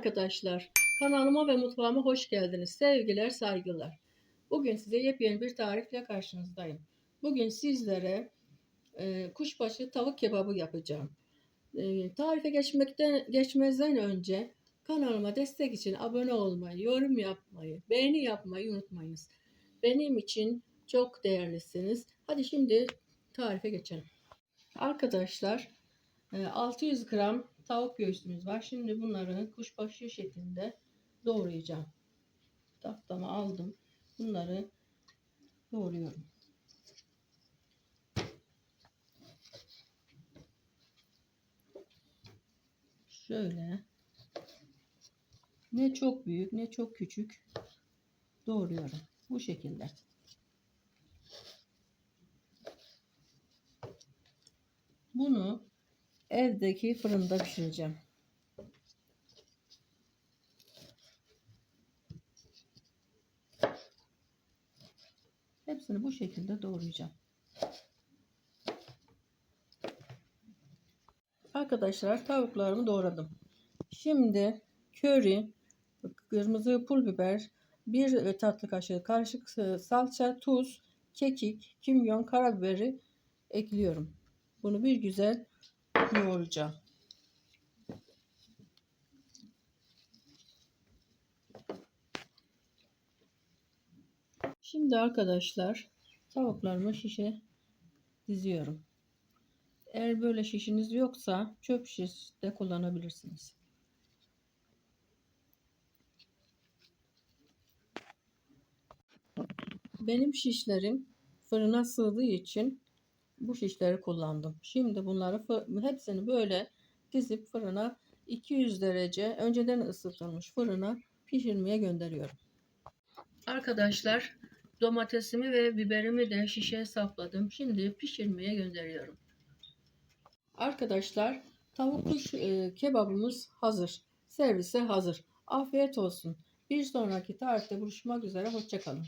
arkadaşlar. Kanalıma ve mutfağıma hoş geldiniz. Sevgiler, saygılar. Bugün size yepyeni bir tarifle karşınızdayım. Bugün sizlere e, kuşbaşı tavuk kebabı yapacağım. E, tarife geçmekten geçmezden önce kanalıma destek için abone olmayı, yorum yapmayı, beğeni yapmayı unutmayınız. Benim için çok değerlisiniz. Hadi şimdi tarife geçelim. Arkadaşlar e, 600 gram tavuk göğsümüz var. Şimdi bunları kuşbaşı şeklinde doğrayacağım. Tahtamı aldım. Bunları doğruyorum. Şöyle ne çok büyük ne çok küçük doğruyorum. Bu şekilde. Bunu evdeki fırında pişireceğim. Hepsini bu şekilde doğrayacağım. Arkadaşlar tavuklarımı doğradım. Şimdi köri, kırmızı pul biber, bir tatlı kaşığı karışık salça, tuz, kekik, kimyon, karabiberi ekliyorum. Bunu bir güzel yoğuracağım. Şimdi arkadaşlar tavuklarımı şişe diziyorum. Eğer böyle şişiniz yoksa çöp şiş de kullanabilirsiniz. Benim şişlerim fırına sığdığı için bu şişleri kullandım. Şimdi bunları hepsini böyle dizip fırına 200 derece önceden ısıtılmış fırına pişirmeye gönderiyorum. Arkadaşlar domatesimi ve biberimi de şişeye sapladım. Şimdi pişirmeye gönderiyorum. Arkadaşlar tavuklu e, kebabımız hazır. Servise hazır. Afiyet olsun. Bir sonraki tarifte buluşmak üzere. Hoşçakalın.